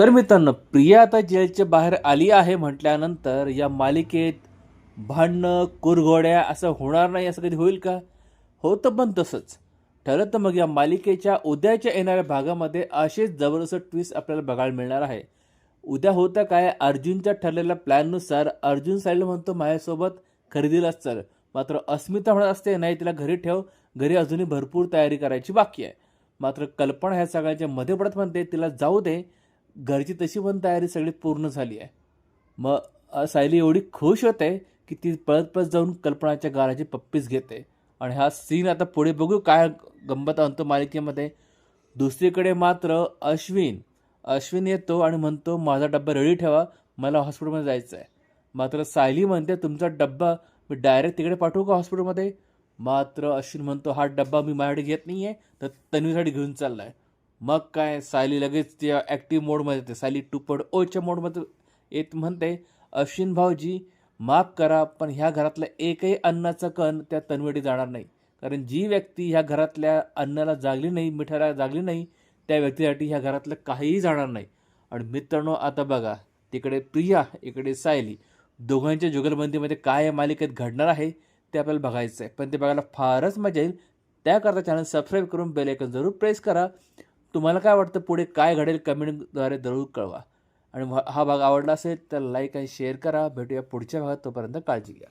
तर मित्रांनो प्रिया आता जेलच्या बाहेर आली आहे म्हटल्यानंतर या मालिकेत भांडणं कुरघोड्या असं होणार नाही असं कधी होईल का? होतं पण तसंच. ठरलं तर मग या मालिकेच्या उद्याच्या येणाऱ्या भागामध्ये असेच जबरदस्त ट्विस्ट आपल्याला बघायला मिळणार आहे. उद्या होतं काय अर्जुनच्या ठरलेल्या प्लॅननुसार अर्जुन साईड म्हणतो माझ्यासोबत खरेदीलाच चल. मात्र अस्मिता म्हणत असते नाही तिला घरी ठेव. घरी अजूनही भरपूर तयारी करायची बाकी आहे. मात्र कल्पना ह्या सगळ्याच्या मध्ये पडत म्हणते तिला जाऊ दे. घरची तशी पण तयारी सगळी पूर्ण झाली आहे. मग सायली एवढी खुश होते की ती पळत पळत जाऊन कल्पनाच्या गालाची पप्पीच घेते. आणि हा सीन आता पुढे बघू काय गंमत आणतो मालिकेमध्ये दुसरीकडे मात्र अश्विन अश्विन येतो आणि म्हणतो माझा डब्बा रेडी ठेवा मला हॉस्पिटलमध्ये जायचं आहे. मात्र सायली म्हणते तुमचा डब्बा मी डायरेक्ट तिकडे पाठवू का हॉस्पिटलमध्ये मात्र अश्विन म्हणतो हा डब्बा मी माझ्याकडे घेत नाही आहे तर तन्वीसाठी घेऊन चालला आहे मग काय सायली लगेच त्या ॲक्टिव्ह मोडमध्ये येते. सायली टू पॉईंट ओच्या मोडमध्ये येत म्हणते अश्विन भाऊजी माफ करा पण ह्या घरातलं एकही अन्नाचं कण त्या तन्वीसाठी जाणार नाही. कारण जी व्यक्ती ह्या घरातल्या अन्नाला जागली नाही मिठाला जागली नाही त्या व्यक्तीसाठी ह्या घरातलं काहीही जाणार नाही. आणि मित्रांनो आता बघा तिकडे प्रिया इकडे सायली दोघांच्या जुगलबंदीमध्ये काय या मालिकेत घडणार आहे ते आपल्याला बघायचं आहे पण ते बघायला फारच मजा येईल. त्याकरता चॅनल सबस्क्राईब करून बेल आयकॉन जरूर प्रेस करा. तुम्हाला काय वाटतं पुढे काय घडेल कमेंटद्वारे जरूर कळवा. आणि हा भाग आवडला असेल तर लाईक आणि शेअर करा. भेटूया पुढच्या भागात. तोपर्यंत काळजी घ्या.